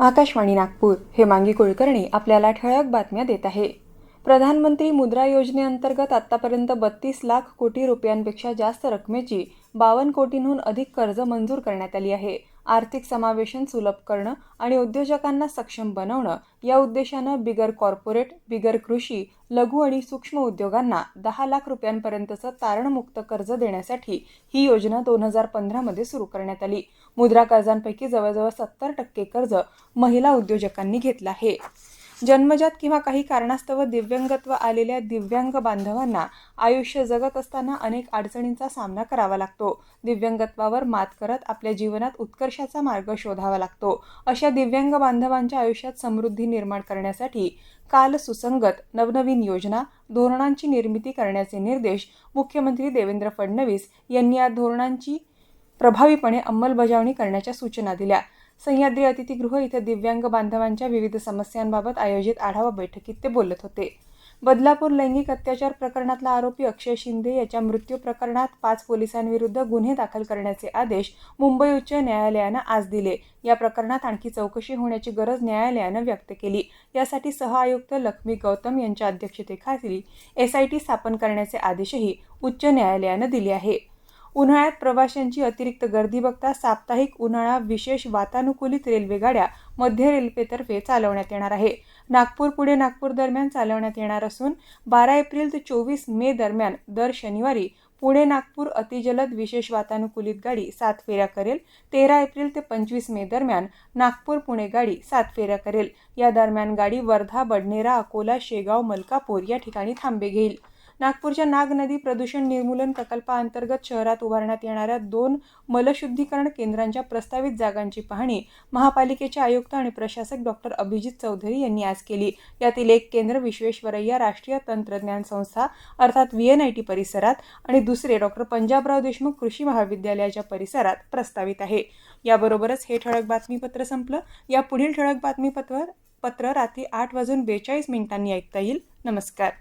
आकाशवाणी नागपूर हेमांगी कुलकर्णी आपल्याला ठळक बातम्या देत आहे. प्रधानमंत्री मुद्रा योजनेअंतर्गत आतापर्यंत बत्तीस लाख कोटी रुपयांपेक्षा जास्त रकमेची बावन्न कोटींहून अधिक कर्ज मंजूर करण्यात आली आहे. आर्थिक समावेशन सुलभ करणं आणि उद्योजकांना सक्षम बनवणं. या उद्देशानं बिगर कॉर्पोरेट बिगर कृषी लघु आणि सूक्ष्म उद्योगांना दहा लाख रुपयांपर्यंतचं तारणमुक्त कर्ज देण्यासाठी ही योजना दोन हजार पंधरामध्ये सुरू करण्यात आली. मुद्रा कर्जांपैकी जवळजवळ सत्तर टक्के कर्ज महिला उद्योजकांनी घेतलं आहे. जन्मजात किंवा काही कारणास्तव दिव्यांगत्व आलेल्या दिव्यांग बांधवांना आयुष्य जगत असताना अनेक अडचणींचा सामना करावा लागतो. दिव्यांगत्वावर मात करत आपल्या जीवनात उत्कर्षाचा मार्ग शोधावा लागतो. अशा दिव्यांग बांधवांच्या आयुष्यात समृद्धी निर्माण करण्यासाठी काल सुसंगत नवनवीन योजना धोरणांची निर्मिती करण्याचे निर्देश मुख्यमंत्री देवेंद्र फडणवीस यांनी या धोरणांची प्रभावीपणे अंमलबजावणी करण्याच्या सूचना दिल्या. सह्याद्री अतिथीगृह इथं दिव्यांग बांधवांच्या विविध समस्यांबाबत आयोजित आढावा बैठकीत ते बोलत होते. बदलापूर लैंगिक अत्याचार प्रकरणातला आरोपी अक्षय शिंदे याच्या मृत्यू प्रकरणात पाच पोलिसांविरुद्ध गुन्हे दाखल करण्याचे आदेश मुंबई उच्च न्यायालयानं आज दिले. या प्रकरणात आणखी चौकशी होण्याची गरज न्यायालयानं व्यक्त केली. यासाठी सहआयुक्त लक्ष्मी गौतम यांच्या अध्यक्षतेखाली एसआयटी स्थापन करण्याचे आदेशही उच्च न्यायालयानं दिले आहे. उन्हाळ्यात प्रवाशांची अतिरिक्त गर्दी बघता साप्ताहिक उन्हाळा विशेष वातानुकूलित रेल्वेगाड्या मध्य रेल्वेतर्फे चालवण्यात येणार आहे. नागपूर पुढे नागपूर दरम्यान चालवण्यात येणार असून बारा एप्रिल ते चोवीस मे दरम्यान दर शनिवारी पुणे नागपूर अतिजलद विशेष वातानुकूलित गाडी सात फेऱ्या करेल. तेरा एप्रिल ते पंचवीस मे दरम्यान नागपूर पुणे गाडी सात फेऱ्या करेल. या दरम्यान गाडी वर्धा बडनेरा अकोला शेगाव मलकापूर या ठिकाणी थांबे घेईल. नागपूरच्या नाग नदी प्रदूषण निर्मूलन प्रकल्पाअंतर्गत शहरात उभारण्यात येणाऱ्या दोन मलशुद्धीकरण केंद्रांच्या प्रस्तावित जागांची पाहणी महापालिकेचे आयुक्त आणि प्रशासक डॉक्टर अभिजित चौधरी यांनी आज केली. यातील एक केंद्र विश्वेश्वरय्या राष्ट्रीय तंत्रज्ञान संस्था अर्थात व्ही एन आय टी परिसरात आणि दुसरे डॉक्टर पंजाबराव देशमुख कृषी महाविद्यालयाच्या परिसरात प्रस्तावित आहे. याबरोबरच हे ठळक बातमीपत्र संपलं. या पुढील ठळक बातमीपत्र पत्र रात्री आठ वाजून बेचाळीस मिनिटांनी ऐकता येईल. नमस्कार.